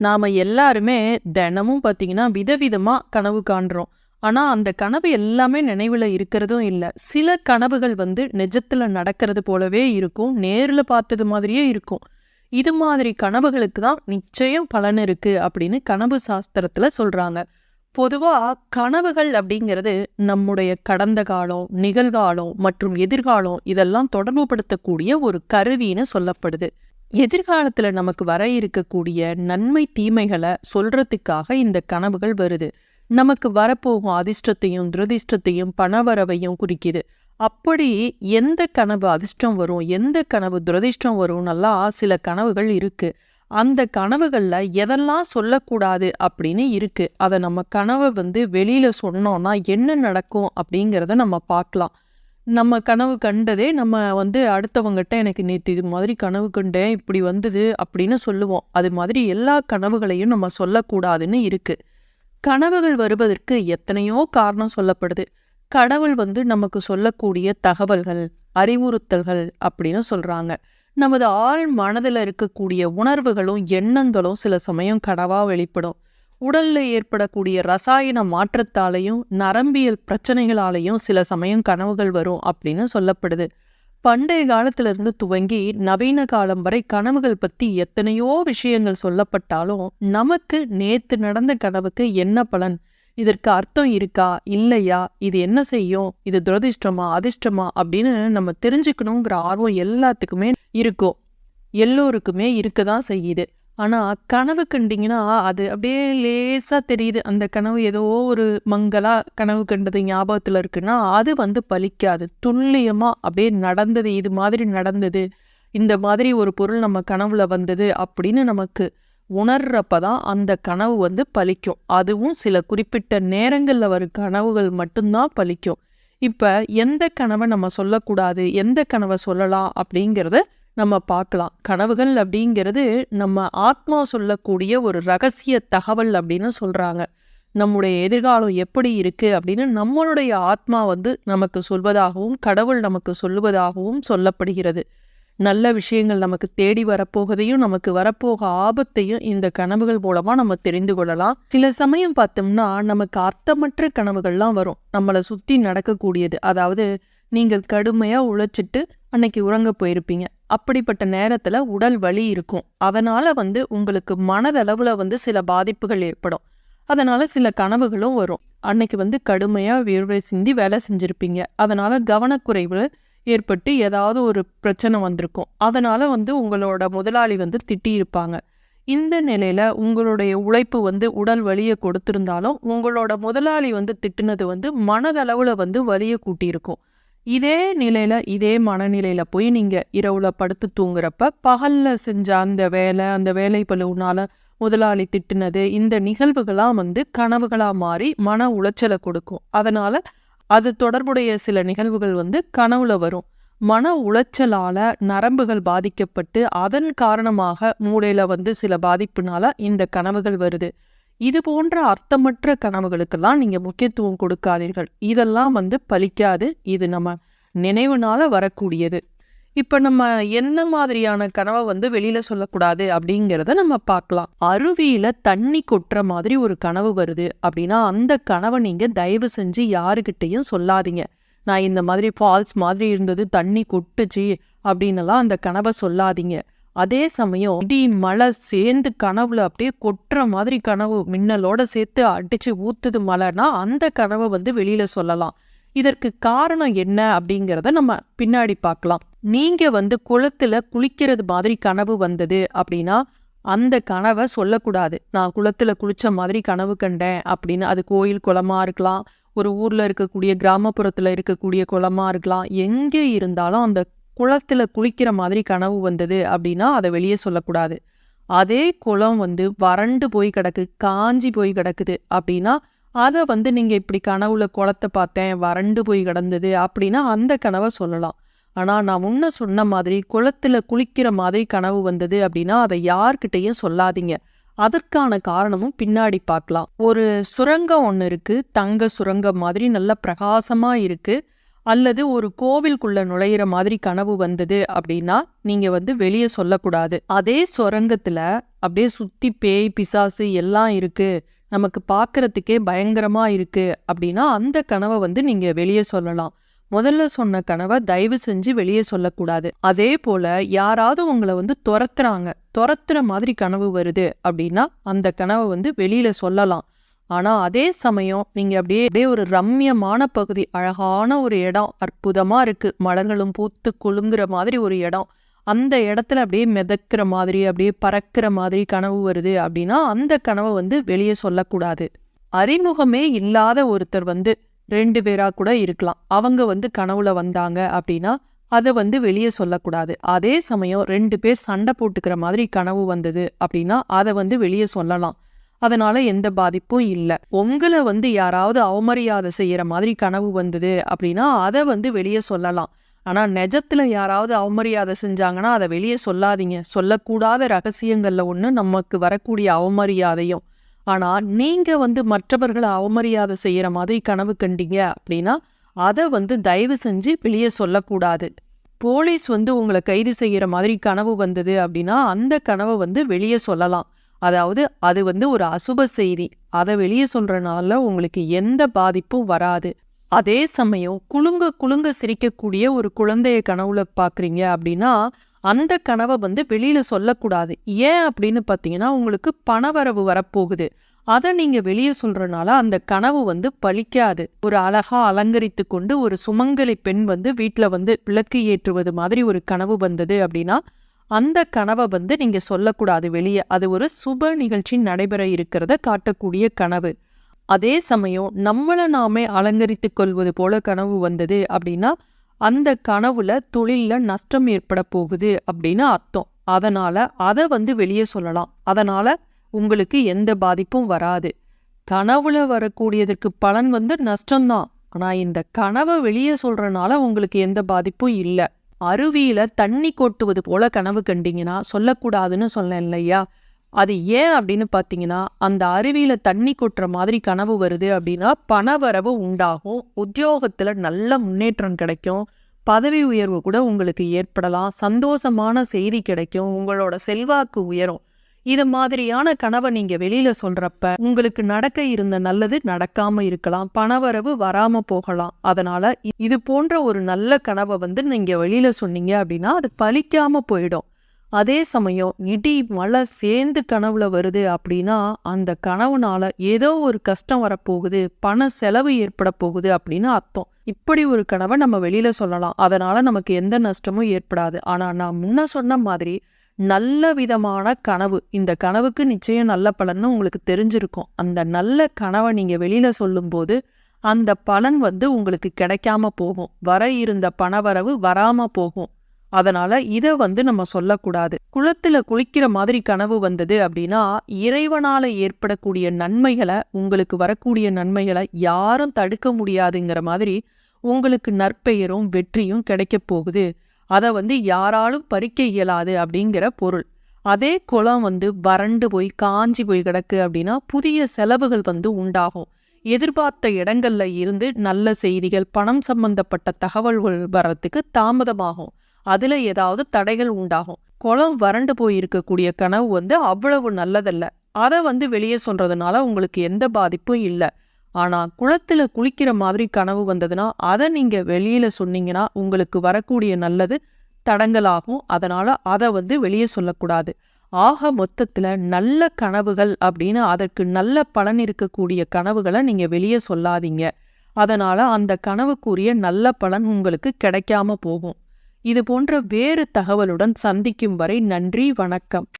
நாம எல்லாருமே தினமும் பார்த்தீங்கன்னா விதவிதமா கனவு காண்றோம். ஆனா, அந்த கனவு எல்லாமே நினைவுல இருக்கிறதும் இல்லை சில கனவுகள் வந்து நிஜத்துல நடக்கிறது போலவே இருக்கும். நேர்ல பார்த்தது மாதிரியே இருக்கும். இது மாதிரி கனவுகளுக்கு தான் நிச்சயம் பலன் இருக்கு அப்படின்னு கனவு சாஸ்திரத்துல சொல்றாங்க. பொதுவாக கனவுகள் அப்படிங்கிறது நம்முடைய கடந்த காலம், நிகழ்காலம் மற்றும் எதிர்காலம் இதெல்லாம் தொடர்புபடுத்தக்கூடிய ஒரு கருவின்னு சொல்லப்படுது. எதிர்காலத்துல நமக்கு வர இருக்கக்கூடிய நன்மை, தீமைகளை சொல்றதுக்காக இந்த கனவுகள் வருது. நமக்கு வரப்போகும் அதிர்ஷ்டத்தையும், துரதிர்ஷ்டத்தையும், பணவரவையும் குறிக்குது. அப்படி எந்த கனவு அதிர்ஷ்டம் வரும், எந்த கனவு துரதிர்ஷ்டம் வரும்னெல்லாம் சில கனவுகள் இருக்கு. அந்த கனவுகள்ல எதெல்லாம் சொல்லக்கூடாது அப்படின்னு இருக்கு. அத நம்ம கனவ வந்து வெளியில சொன்னோம்னா என்ன நடக்கும் அப்படிங்கிறத நம்ம பார்க்கலாம். நம்ம கனவு கண்டதே நம்ம வந்து அடுத்தவங்ககிட்ட எனக்கு நேற்று இது மாதிரி கனவு கண்டேன், இப்படி வந்தது அப்படின்னு சொல்லுவோம். அது மாதிரி எல்லா கனவுகளையும் நம்ம சொல்லக்கூடாதுன்னு இருக்குது கனவுகள் வருவதற்கு எத்தனையோ காரணம் சொல்லப்படுது. கடவுள் வந்து நமக்கு சொல்லக்கூடிய தகவல்கள், அறிவுறுத்தல்கள் அப்படின்னு சொல்கிறாங்க நமது ஆழ் மனதில் இருக்கக்கூடிய உணர்வுகளும், எண்ணங்களும் சில சமயம் கனவாக வெளிப்படும். உடல்ல ஏற்படக்கூடிய ரசாயன மாற்றத்தாலயும், நரம்பியல் பிரச்சனைகளாலையும் சில சமயம் கனவுகள் வரும் அப்படின்னு சொல்லப்படுது. பண்டைய காலத்துல இருந்து துவங்கி நவீன காலம் வரை கனவுகள் பத்தி எத்தனையோ விஷயங்கள் சொல்லப்பட்டாலும், நமக்கு நேத்து நடந்த கனவுக்கு என்ன பலன்? இதற்கு அர்த்தம் இருக்கா? இல்லையா? இது என்ன செய்யும்? இது துரதிர்ஷ்டமா? அதிர்ஷ்டமா? அப்படின்னு நம்ம தெரிஞ்சுக்கணுங்கிற ஆர்வம் எல்லாத்துக்குமே இருக்கும். எல்லோருக்குமே இருக்க தான் செய்யுது. ஆனால் கனவு கண்டிங்கன்னா அது அப்படியே லேசாக தெரியுது. அந்த கனவு ஏதோ ஒரு மங்கலாக கனவு கண்டது ஞாபகத்தில் இருக்குன்னா, அது வந்து பலிக்காது. துல்லியமாக அப்படியே நடந்தது, இது மாதிரி நடந்தது. இந்த மாதிரி ஒரு பொருள் நம்ம கனவுல வந்தது அப்படின்னு நமக்கு உணர்றப்ப தான் அந்த கனவு வந்து பலிக்கும். அதுவும் சில குறிப்பிட்ட நேரங்களில் வரும் கனவுகள் மட்டும்தான் பலிக்கும். இப்போ எந்த கனவை நம்ம சொல்லக்கூடாது, எந்த கனவை சொல்லலாம் அப்படிங்கிறத நம்ம பார்க்கலாம். கனவுகள் அப்படிங்கிறது நம்ம ஆத்மா சொல்லக்கூடிய ஒரு ரகசிய தகவல் அப்படின்னு சொல்கிறாங்க நம்முடைய எதிர்காலம் எப்படி இருக்கு அப்படின்னு நம்மளுடைய ஆத்மா வந்து நமக்கு சொல்வதாகவும், கடவுள் நமக்கு சொல்லுவதாகவும் சொல்லப்படுகிறது. நல்ல விஷயங்கள் நமக்கு தேடி வரப்போகதையும், நமக்கு வரப்போக ஆபத்தையும் இந்த கனவுகள் மூலமாக நம்ம தெரிந்து கொள்ளலாம். சில சமயம் பார்த்தோம்னா, நமக்கு அர்த்தமற்ற கனவுகள்லாம் வரும். நம்மளை சுற்றி நடக்கக்கூடியது. அதாவது நீங்கள் கடுமையாக உழைச்சிட்டு அன்னைக்கு உறங்க போயிருப்பீங்க. அப்படிப்பட்ட நேரத்தில் உடல் வலி இருக்கும். அதனால் வந்து உங்களுக்கு மனதளவில் வந்து சில பாதிப்புகள் ஏற்படும். அதனால் சில கனவுகளும் வரும். அன்னைக்கு வந்து கடுமையாக வியர்வை சிந்தி வேலை செஞ்சுருப்பீங்க அதனால் கவனக்குறைவு ஏற்பட்டு ஏதாவது ஒரு பிரச்சனை வந்திருக்கும். அதனால் வந்து உங்களோட முதலாளி வந்து திட்டியிருப்பாங்க. இந்த நிலையில் உங்களுடைய உழைப்பு வந்து உடல் வலியை கொடுத்துருந்தாலும் உங்களோட முதலாளி வந்து திட்டினது வந்து மனதளவில் வந்து வலியை கூட்டியிருக்கும். இதே நிலையில, இதே மனநிலையில போய் நீங்க இரவுல படுத்து தூங்குறப்ப, பகல்ல செஞ்ச அந்த வேலை, அந்த வேலை பழுவுனால முதலாளி திட்டுனது, இந்த நிகழ்வுகள்லாம் வந்து கனவுகளா மாறி மன உளைச்சலை கொடுக்கும். அதனால அது தொடர்புடைய சில நிகழ்வுகள் வந்து கனவுல வரும். மன உளைச்சலால நரம்புகள் பாதிக்கப்பட்டு, அதன் காரணமாக மூளையில வந்து சில பாதிப்புனால இந்த கனவுகள் வருது. இது போன்ற அர்த்தமற்ற கனவுகளுக்கெல்லாம் நீங்கள் முக்கியத்துவம் கொடுக்காதீர்கள். இதெல்லாம் வந்து பலிக்காது. இது நம்ம நினைவுனால வரக்கூடியது. இப்போ நம்ம என்ன மாதிரியான கனவை வந்து வெளியில் சொல்லக்கூடாது அப்படிங்கிறத நம்ம பார்க்கலாம். அருவியில் தண்ணி கொட்டுற மாதிரி ஒரு கனவு வருது அப்படின்னா, அந்த கனவை நீங்கள் தயவு செஞ்சு யாருக்கிட்டேயும் சொல்லாதீங்க. நான் இந்த மாதிரி ஃபால்ஸ் மாதிரி இருந்தது, தண்ணி கொட்டுச்சு அப்படின்னெல்லாம் அந்த கனவை சொல்லாதீங்க. அதே சமயம் இடி, மழை சேர்ந்து கனவுல அப்படியே கொட்டுற மாதிரி கனவு மின்னலோட சேர்த்து அடிச்சு ஊத்துது மழைனா அந்த கனவை வந்து வெளியில சொல்லலாம். இதற்கு காரணம் என்ன அப்படிங்கிறத நம்ம பின்னாடி பார்க்கலாம். நீங்க வந்து குளத்துல குளிக்கிறது மாதிரி கனவு வந்தது அப்படின்னா, அந்த கனவ சொல்லக்கூடாது. நான் குளத்துல குளிச்ச மாதிரி கனவு கண்டேன் அப்படின்னு. அது கோயில் குளமா இருக்கலாம். ஒரு ஊர்ல இருக்கக்கூடிய கிராமப்புறத்துல இருக்கக்கூடிய குளமா இருக்கலாம். எங்கே இருந்தாலும் அந்த குளத்துல குளிக்கிற மாதிரி கனவு வந்தது அப்படின்னா, அத வெளிய சொல்லக்கூடாது. அதே குளம் வந்து வறண்டு போய் கிடக்கு, காஞ்சி போய் கிடக்குது அப்படின்னா, அத வந்து நீங்க இப்படி கனவுல குளத்த பார்த்தேன், வறண்டு போய் கிடந்தது அப்படின்னா, அந்த கனவ சொல்லலாம். ஆனா, நான் முன்ன சொன்ன மாதிரி குளத்துல குளிக்கிற மாதிரி கனவு வந்தது அப்படின்னா, அத யார்கிட்டயும் சொல்லாதீங்க. அதற்கான காரணமும் பின்னாடி பார்க்கலாம். ஒரு சுரங்கம் ஒன்று இருக்கு. தங்க சுரங்கம் மாதிரி நல்ல பிரகாசமா இருக்கு. அல்லது ஒரு கோவில்குள்ள நுழையிற மாதிரி கனவு வந்தது அப்படின்னா நீங்க வந்து வெளியே சொல்லக்கூடாது. அதே சுரங்கத்துல அப்படியே சுத்தி பேய் பிசாசு எல்லாம் இருக்கு. நமக்கு பார்க்கறதுக்கே பயங்கரமா இருக்கு அப்படின்னா அந்த கனவை வந்து நீங்க வெளியே சொல்லலாம். முதல்ல சொன்ன கனவை தயவு செஞ்சு வெளியே சொல்லக்கூடாது. அதே போல யாராவது உங்களை வந்து துரத்துறாங்க. துரத்துற மாதிரி கனவு வருது அப்படின்னா அந்த கனவை வந்து வெளியில சொல்லலாம். ஆனா அதே சமயம் நீங்க அப்படியே அப்படியே ஒரு ரம்யமான பகுதி அழகான ஒரு இடம் அற்புதமா இருக்கு. மலர்களும் பூத்து குலுங்குற மாதிரி ஒரு இடம். அந்த இடத்துல அப்படியே மிதக்கிற மாதிரி அப்படியே பறக்கிற மாதிரி கனவு வருது அப்படின்னா அந்த கனவை வந்து வெளியே சொல்லக்கூடாது. அறிமுகமே இல்லாத ஒருத்தர் வந்து ரெண்டு பேரா கூட இருக்கலாம். அவங்க வந்து கனவுல வந்தாங்க அப்படின்னா அதை வந்து வெளியே சொல்லக்கூடாது. அதே சமயம் ரெண்டு பேர் சண்டை போட்டுக்கிற மாதிரி கனவு வந்தது அப்படின்னா அதை வந்து வெளியே சொல்லலாம். அதனால எந்த பாதிப்பும் இல்லை. உங்களை வந்து யாராவது அவமரியாதை செய்யற மாதிரி கனவு வந்தது அப்படின்னா அதை வந்து வெளியே சொல்லலாம். ஆனா நெஜத்துல யாராவது அவமரியாதை செஞ்சாங்கன்னா அதை வெளியே சொல்லாதீங்க. சொல்லக்கூடாத ரகசியங்கள்ல ஒண்ணு நமக்கு வரக்கூடிய அவமரியாதையும். ஆனா நீங்க வந்து மற்றவர்களை அவமரியாதை செய்யற மாதிரி கனவு கண்டீங்க அப்படின்னா அதை வந்து தயவு செஞ்சு வெளியே சொல்லக்கூடாது. போலீஸ் வந்து உங்களை கைது செய்யற மாதிரி கனவு வந்தது அப்படின்னா அந்த கனவை வந்து வெளியே சொல்லலாம். அதாவது அது வந்து ஒரு அசுப செய்தி. அதை வெளியே சொல்றனால உங்களுக்கு எந்த பாதிப்பும் வராது. அதே சமயம் குலுங்க குலுங்க சிரிக்கக்கூடிய ஒரு குழந்தைய கனவுல பாக்குறீங்க அப்படின்னா அந்த கனவை வந்து வெளியில சொல்லக்கூடாது. ஏன் அப்படின்னு பார்த்தீங்கன்னா உங்களுக்கு பணவரவு வரப்போகுது. அதை நீங்க வெளியே சொல்கிறனால அந்த கனவு வந்து பழிக்காது. ஒரு அழகா அலங்கரித்து கொண்டு ஒரு சுமங்கலி பெண் வந்து வீட்டுல வந்து விளக்கு ஏற்றுவது மாதிரி ஒரு கனவு வந்தது அப்படின்னா அந்த கனவை வந்து நீங்க சொல்லக்கூடாது வெளியே. அது ஒரு சுப நிகழ்ச்சி நடைபெற இருக்கிறத காட்டக்கூடிய கனவு. அதே சமயம் நம்மளை நாமே அலங்கரித்து கொள்வது போல கனவு வந்தது அப்படின்னா அந்த கனவுல தொழில்ல நஷ்டம் ஏற்பட போகுது அப்படின்னு அர்த்தம். அதனால அதை வந்து வெளியே சொல்லலாம். அதனால உங்களுக்கு எந்த பாதிப்பும் வராது. கனவுல வரக்கூடியதற்கு பலன் வந்து நஷ்டம்தான். ஆனா இந்த கனவை வெளியே சொல்கிறனால உங்களுக்கு எந்த பாதிப்பும் இல்லை. அருவியில் தண்ணி கொட்டுவது போல கனவு கண்டிங்கன்னா சொல்லக்கூடாதுன்னு சொன்னேன் இல்லையா? அது ஏன் அப்படின்னு பார்த்தீங்கன்னா அந்த அருவியில் தண்ணி கொட்டுற மாதிரி கனவு வருது அப்படின்னா பணவரவு உண்டாகும். உத்தியோகத்தில் நல்ல முன்னேற்றம் கிடைக்கும். பதவி உயர்வு கூட உங்களுக்கு ஏற்படலாம். சந்தோஷமான செய்தி கிடைக்கும். உங்களோட செல்வாக்கு உயரும். இது மாதிரியான கனவை நீங்க வெளியில சொல்றப்ப உங்களுக்கு நடக்க இருந்த நல்லது நடக்காம இருக்கலாம் பணவரவு வராம போகலாம். அதனால இது போன்ற ஒரு நல்ல கனவை வந்து நீங்க வெளியில சொன்னீங்க அப்படின்னா அது பலிக்காம போயிடும். அதே சமயம் இடி மழை சேர்ந்து கனவுல வருது அப்படின்னா அந்த கனவுனால ஏதோ ஒரு கஷ்டம் வரப்போகுது பண செலவு ஏற்பட போகுது அப்படின்னு அர்த்தம். இப்படி ஒரு கனவை நம்ம வெளியில சொல்லலாம். அதனால நமக்கு எந்த நஷ்டமும் ஏற்படாது. ஆனா நான் முன்ன சொன்ன மாதிரி நல்ல விதமான கனவு. இந்த கனவுக்கு நிச்சயம் நல்ல பலன்னு உங்களுக்கு தெரிஞ்சிருக்கும். அந்த நல்ல கனவை நீங்க வெளியில் சொல்லும்போது அந்த பலன் வந்து உங்களுக்கு கிடைக்காம போகும். வர இருந்த பணவரவு வராம போகும். அதனால இதை வந்து நம்ம சொல்லக்கூடாது. குளத்துல குளிக்கிற மாதிரி கனவு வந்தது அப்படின்னா இறைவனால ஏற்படக்கூடிய நன்மைகளை உங்களுக்கு வரக்கூடிய நன்மைகளை யாரும் தடுக்க முடியாதுங்கிற மாதிரி உங்களுக்கு நற்பெயரும் வெற்றியும் கிடைக்கப் போகுது. அதை வந்து யாராலும் பறிக்க இயலாது அப்படிங்கிற பொருள். அதே குளம் வந்து வறண்டு போய் காஞ்சி போய் கிடக்கு அப்படின்னா புதிய செலவுகள் வந்து உண்டாகும். எதிர்பார்த்த இடங்கள்ல இருந்து நல்ல செய்திகள் பணம் சம்பந்தப்பட்ட தகவல்கள் வர்றதுக்கு தாமதமாகும். அதில் ஏதாவது தடைகள் உண்டாகும். குளம் வறண்டு போய் இருக்கக்கூடிய கனவு வந்து அவ்வளவு நல்லதல்ல. அதை வந்து வெளியே சொல்கிறதுனால உங்களுக்கு எந்த பாதிப்பும் இல்லை. ஆனா குளத்துல குளிக்கிற மாதிரி கனவு வந்ததுன்னா அதை நீங்க வெளியில சொன்னீங்கன்னா உங்களுக்கு வரக்கூடிய நல்லது தடங்கலாகும் அதனால அதை வந்து வெளியே சொல்லக்கூடாது. ஆக மொத்தத்துல நல்ல கனவுகள் அப்படின்னு அதற்கு நல்ல பலன் இருக்கக்கூடிய கனவுகளை நீங்க வெளியே சொல்லாதீங்க. அதனால அந்த கனவுக்குரிய நல்ல பலன் உங்களுக்கு கிடைக்காம போகும். இது போன்ற வேறு தகவலுடன் சந்திக்கும் வரை நன்றி வணக்கம்.